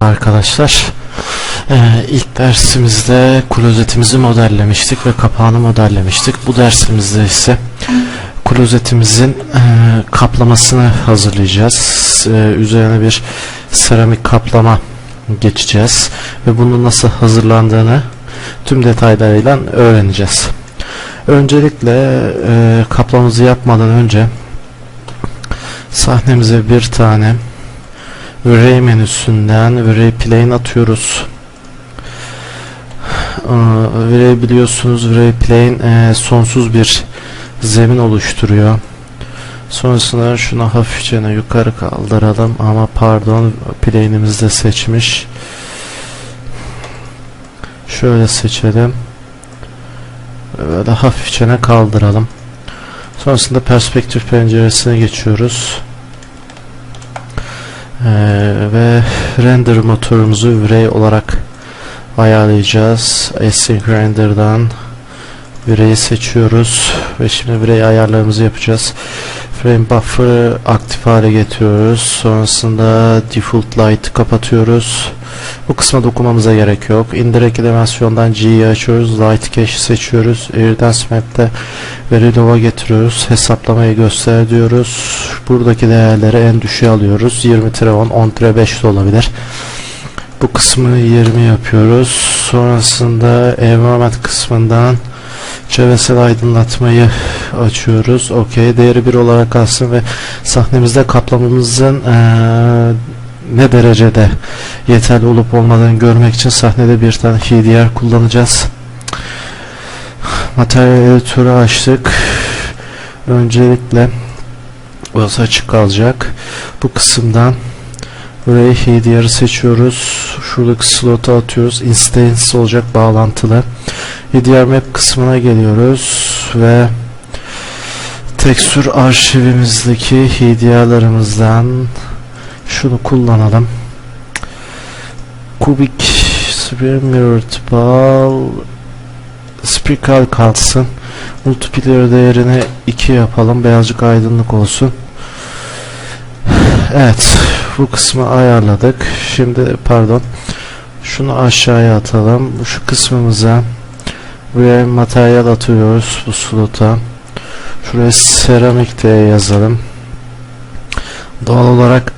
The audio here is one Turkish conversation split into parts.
Arkadaşlar eee, ilk dersimizde klozetimizi modellemiştik ve kapağını modellemiştik. Bu dersimizde ise klozetimizin eee, kaplamasını hazırlayacağız. Eee, üzerine bir seramik kaplama geçeceğiz ve bunun nasıl hazırlandığını tüm detaylarıyla öğreneceğiz. Öncelikle eee kaplamamızı yapmadan önce sahnemize bir tane Array menüsünden Array Plane atıyoruz. Array biliyorsunuz Array Plane e, sonsuz bir zemin oluşturuyor. Sonrasında şunu hafifçe yukarı kaldıralım ama pardon plane'imiz de seçmiş. Şöyle seçelim. Böyle hafifçe kaldıralım. Sonrasında perspektif penceresine geçiyoruz. Ee, ve render motorumuzu Vray olarak ayarlayacağız. Async render'dan Vray'i seçiyoruz ve şimdi Vray ayarlarımızı yapacağız. Frame buffer'ı aktif hale getiriyoruz. Sonrasında default light kapatıyoruz. Bu kısma dokunmamıza gerek yok. Indirect animasyondan G'yi açıyoruz. Light cache seçiyoruz. Airdance map'te Verilova getiriyoruz. Hesaplamayı göster diyoruz. Buradaki değerleri en düşüğe alıyoruz. 20-10, 10-5 de olabilir. Bu kısmı 20 yapıyoruz. Sonrasında environment kısmından çevresel aydınlatmayı açıyoruz. Okey. Değeri 1 olarak kalsın ve sahnemizde kaplamamızın eee, ne derecede yeterli olup olmadığını görmek için sahnede bir tane HDR kullanacağız. Materyal editörü açtık. Öncelikle burası açık kalacak. Bu kısımdan burayı HDR'ı seçiyoruz. Şuradaki slota atıyoruz. Instance olacak bağlantılı. HDR map kısmına geliyoruz ve tekstür arşivimizdeki HDR'larımızdan şunu kullanalım. Kubik Sphere Mirrored Ball Spikal kalsın. Multiplier değerini 2 yapalım. Birazcık aydınlık olsun. Evet. Bu kısmı ayarladık. Şimdi pardon. Şunu aşağıya atalım. Şu kısmımıza buraya materyal atıyoruz bu slota. Şuraya seramik diye yazalım. Doğal olarak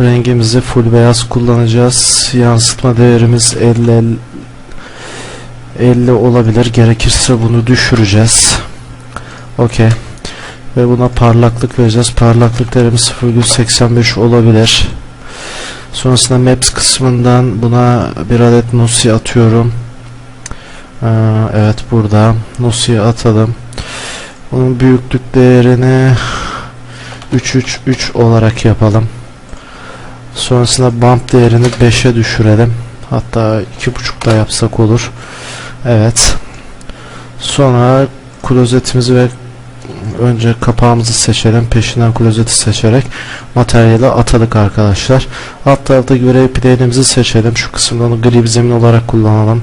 rengimizi full beyaz kullanacağız. Yansıtma değerimiz 50 50 olabilir. Gerekirse bunu düşüreceğiz. Okey. Ve buna parlaklık vereceğiz. Parlaklık değerimiz 0.85 olabilir. Sonrasında Maps kısmından buna bir adet Nusi atıyorum. Ee, evet burada. Nusi'yi atalım. Bunun büyüklük değerini 333 olarak yapalım. Sonrasında bump değerini 5'e düşürelim. Hatta 2.5 da yapsak olur. Evet. Sonra klozetimizi ve önce kapağımızı seçelim. Peşinden klozeti seçerek materyali atadık arkadaşlar. Alt tarafta görev plane'imizi seçelim. Şu kısımdan gri bir zemin olarak kullanalım.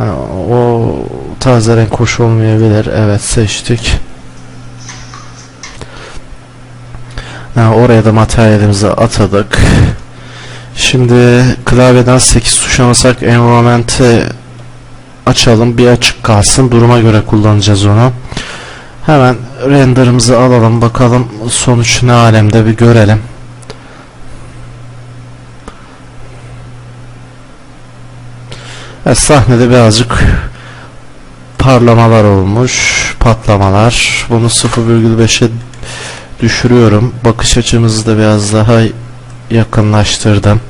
Yani o tarzda renk hoş olmayabilir. Evet seçtik. Yani oraya da materyalimizi atadık. Şimdi klavyeden 8 tuşa basarak environment'i açalım. Bir açık kalsın. Duruma göre kullanacağız onu. Hemen renderımızı alalım. Bakalım sonuç ne alemde bir görelim. Evet, sahnede birazcık parlamalar olmuş. Patlamalar. Bunu 0,5'e düşürüyorum. Bakış açımızı da biraz daha yakınlaştırdım.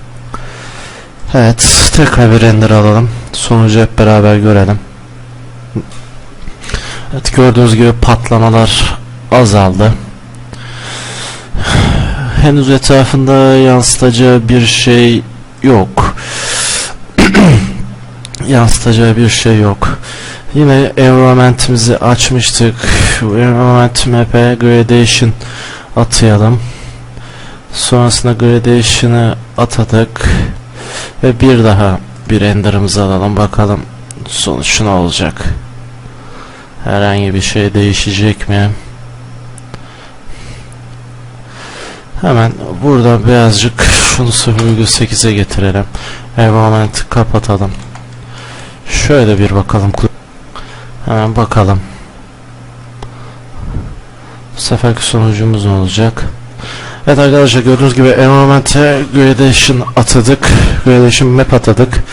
Evet, tekrar bir render alalım. Sonucu hep beraber görelim. Evet, gördüğünüz gibi patlamalar azaldı. Henüz etrafında yansıtacağı bir şey yok. yansıtacağı bir şey yok. Yine environment'imizi açmıştık. Environment map'e gradation atayalım. Sonrasında gradation'ı atadık. Ve bir daha bir render'ımızı alalım. Bakalım sonuç ne olacak. Herhangi bir şey değişecek mi? Hemen burada birazcık şunu 0,8'e getirelim. Environment'ı kapatalım. Şöyle bir bakalım. Hemen bakalım. Bu seferki sonucumuz ne olacak? Evet arkadaşlar gördüğünüz gibi environment'e gradation atadık. Gradation map atadık.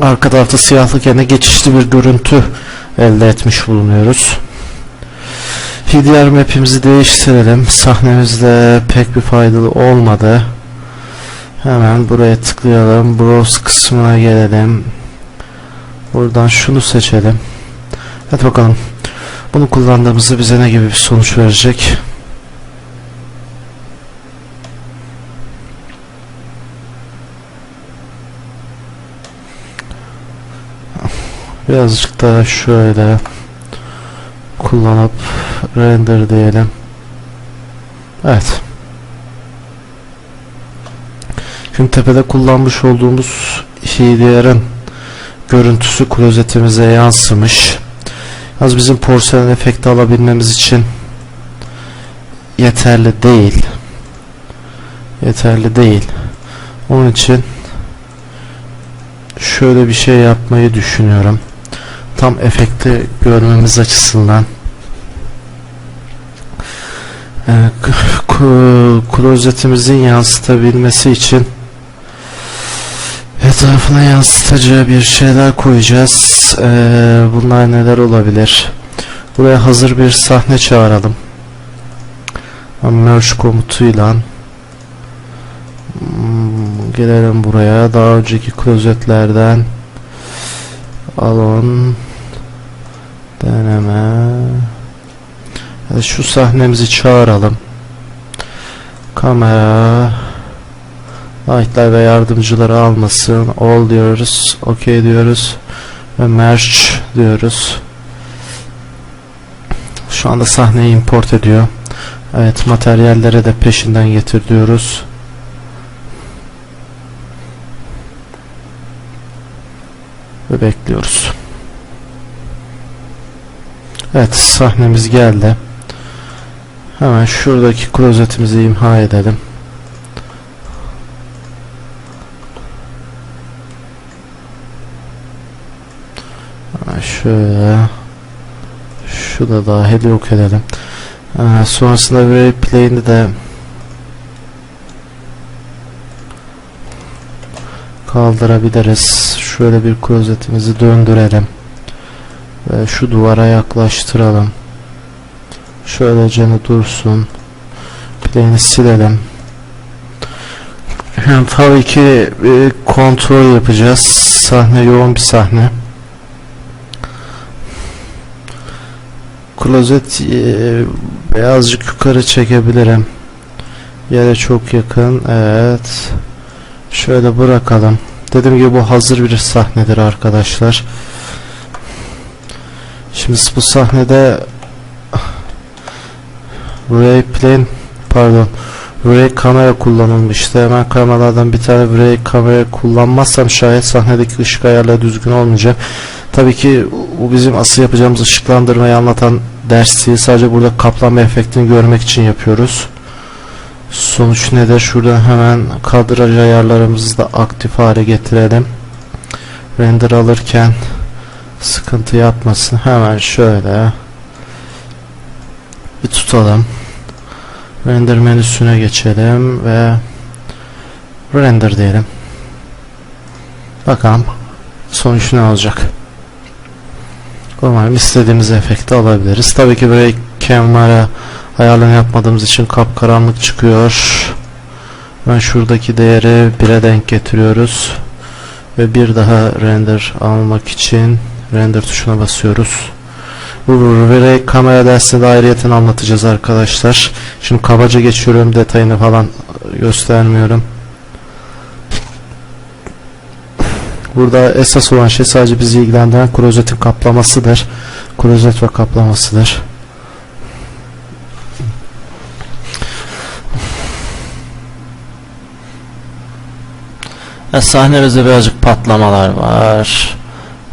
Arka tarafta siyahlık yerine geçişli bir görüntü elde etmiş bulunuyoruz. HDR map'imizi değiştirelim. Sahnemizde pek bir faydalı olmadı. Hemen buraya tıklayalım. Browse kısmına gelelim. Buradan şunu seçelim. Hadi bakalım. Bunu kullandığımızda bize ne gibi bir sonuç verecek? Birazcık daha şöyle kullanıp render diyelim. Evet. Şimdi tepede kullanmış olduğumuz HDR'ın görüntüsü klozetimize yansımış. Az bizim porselen efekti alabilmemiz için yeterli değil. Yeterli değil. Onun için şöyle bir şey yapmayı düşünüyorum. Tam efekti görmemiz açısından. K- klozetimizin yansıtabilmesi için etrafına yansıtacağı bir şeyler koyacağız. Ee, bunlar neler olabilir? Buraya hazır bir sahne çağıralım. Merge komutuyla Hmm, gelelim buraya. Daha önceki klozetlerden alon deneme Hadi şu sahnemizi çağıralım. Kamera Lightlar ve yardımcıları almasın. All diyoruz. OK diyoruz. Ve merge diyoruz. Şu anda sahneyi import ediyor. Evet materyallere de peşinden getir diyoruz. Ve bekliyoruz. Evet sahnemiz geldi. Hemen şuradaki klozetimizi imha edelim. Hemen şöyle şu da dahil yok edelim. Ee, sonrasında bir play'ini de kaldırabiliriz. Şöyle bir klozetimizi döndürelim. Ve şu duvara yaklaştıralım. Şöylece dursun. Play'ini silelim. Tabii ki bir kontrol yapacağız. Sahne yoğun bir sahne. Klozet e, birazcık yukarı çekebilirim. Yere çok yakın. Evet. Şöyle bırakalım. Dediğim gibi bu hazır bir sahnedir arkadaşlar. Şimdi bu sahnede Ray plane pardon Ray kamera kullanılmıştı. Hemen kameralardan bir tane Ray kamera kullanmazsam şayet sahnedeki ışık ayarları düzgün olmayacak. Tabii ki bu bizim asıl yapacağımız ışıklandırmayı anlatan ders değil. Sadece burada kaplama efektini görmek için yapıyoruz. Sonuç nedir? Şuradan hemen kadraj ayarlarımızı da aktif hale getirelim. Render alırken sıkıntı yapmasın. Hemen şöyle bir tutalım. Render menüsüne geçelim ve render diyelim. Bakalım sonuç ne olacak. Umarım istediğimiz efekti alabiliriz. Tabii ki böyle kamera ayarlama yapmadığımız için kapkaranlık çıkıyor. Ben şuradaki değeri 1'e denk getiriyoruz. Ve bir daha render almak için render tuşuna basıyoruz. Bu Ray kamera dersinde ayrıyeten anlatacağız arkadaşlar. Şimdi kabaca geçiyorum detayını falan göstermiyorum. Burada esas olan şey sadece bizi ilgilendiren klozetin kaplamasıdır. Klozet ve kaplamasıdır. Ve sahnemizde birazcık patlamalar var.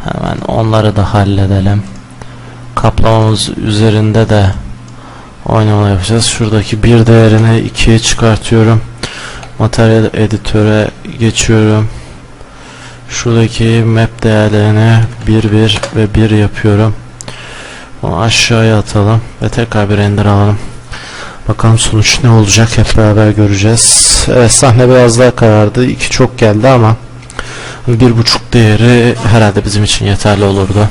Hemen onları da halledelim. Kaplamamız üzerinde de oynama yapacağız. Şuradaki bir değerini ikiye çıkartıyorum. Materyal editöre geçiyorum. Şuradaki map değerlerini 1 1 ve 1 yapıyorum. Onu aşağıya atalım ve tekrar bir render alalım. Bakalım sonuç ne olacak hep beraber göreceğiz. Evet sahne biraz daha karardı. 2 çok geldi ama bir buçuk değeri herhalde bizim için yeterli olurdu.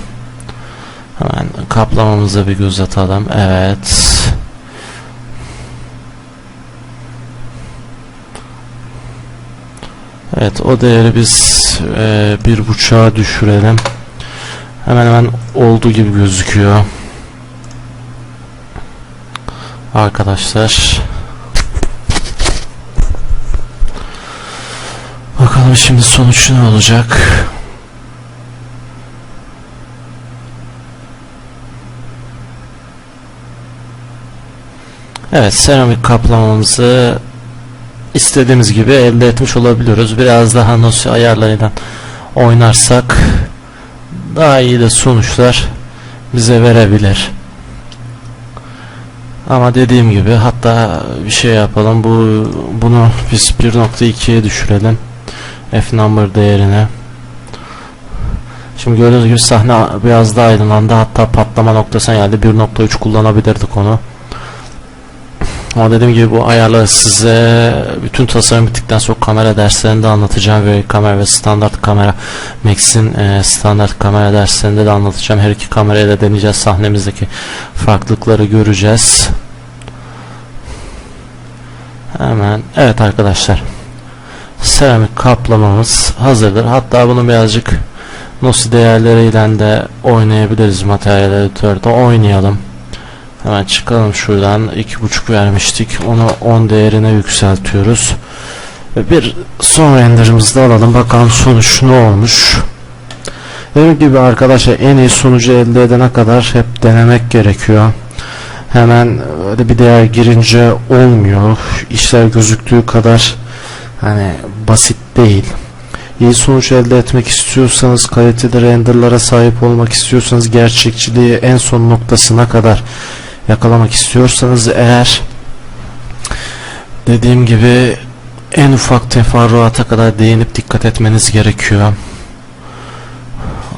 Hemen kaplamamıza bir göz atalım. Evet. Evet o değeri biz e, bir buçuğa düşürelim. Hemen hemen olduğu gibi gözüküyor. Arkadaşlar. Bakalım şimdi sonuç ne olacak? Evet seramik kaplamamızı istediğimiz gibi elde etmiş olabiliyoruz. Biraz daha nasıl ayarlarıyla oynarsak daha iyi de sonuçlar bize verebilir. Ama dediğim gibi hatta bir şey yapalım. Bu bunu biz 1.2'ye düşürelim. F number değerine. Şimdi gördüğünüz gibi sahne biraz daha aydınlandı. Hatta patlama noktasına geldi. 1.3 kullanabilirdik onu. Ama dediğim gibi bu ayarları size bütün tasarım bittikten sonra kamera derslerinde anlatacağım ve kamera ve standart kamera Max'in e, standart kamera derslerinde de anlatacağım. Her iki kamerayla da deneyeceğiz. Sahnemizdeki farklılıkları göreceğiz. Hemen evet arkadaşlar seramik kaplamamız hazırdır. Hatta bunu birazcık nosi değerleriyle de oynayabiliriz materyal editörde oynayalım. Hemen çıkalım şuradan. 2.5 vermiştik. Onu 10 değerine yükseltiyoruz. Bir son renderimizi de alalım. Bakalım sonuç ne olmuş. Dediğim gibi arkadaşlar en iyi sonucu elde edene kadar hep denemek gerekiyor. Hemen öyle bir değer girince olmuyor. İşler gözüktüğü kadar hani basit değil. İyi sonuç elde etmek istiyorsanız, kaliteli renderlara sahip olmak istiyorsanız, gerçekçiliği en son noktasına kadar yakalamak istiyorsanız eğer dediğim gibi en ufak teferruata kadar değinip dikkat etmeniz gerekiyor.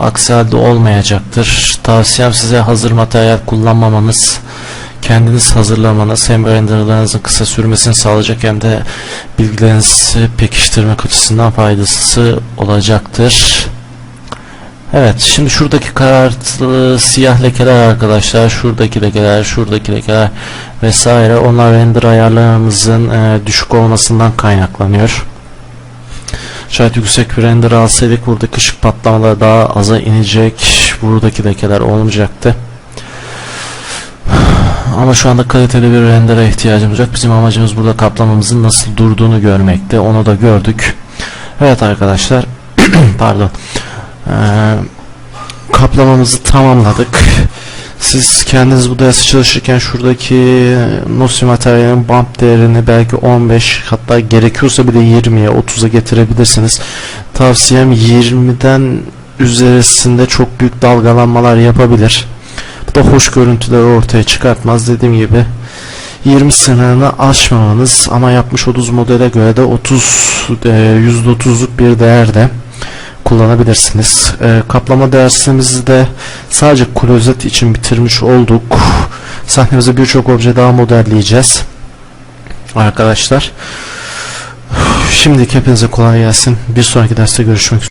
Aksi halde olmayacaktır. Tavsiyem size hazır materyal kullanmamanız, kendiniz hazırlamanız hem renderlarınızın kısa sürmesini sağlayacak hem de bilgilerinizi pekiştirmek açısından faydası olacaktır. Evet şimdi şuradaki karartılı siyah lekeler arkadaşlar şuradaki lekeler şuradaki lekeler vesaire onlar render ayarlarımızın e, düşük olmasından kaynaklanıyor. Şayet yüksek bir render alsaydık buradaki ışık patlamaları daha aza inecek buradaki lekeler olmayacaktı. Ama şu anda kaliteli bir rendere ihtiyacımız yok. Bizim amacımız burada kaplamamızın nasıl durduğunu görmekte. Onu da gördük. Evet arkadaşlar. Pardon. Ee, kaplamamızı tamamladık. Siz kendiniz bu dersi çalışırken şuradaki nosi materyalin bump değerini belki 15 hatta gerekiyorsa bile 20'ye 30'a getirebilirsiniz. Tavsiyem 20'den üzerisinde çok büyük dalgalanmalar yapabilir. Bu da hoş görüntüleri ortaya çıkartmaz. Dediğim gibi 20 sınırını aşmamanız ama yapmış olduğunuz modele göre de 30 %30'luk bir değerde kullanabilirsiniz. E, kaplama dersimizi de sadece klozet için bitirmiş olduk. Sahnemize birçok obje daha modelleyeceğiz. Arkadaşlar. Şimdi hepinize kolay gelsin. Bir sonraki derste görüşmek üzere.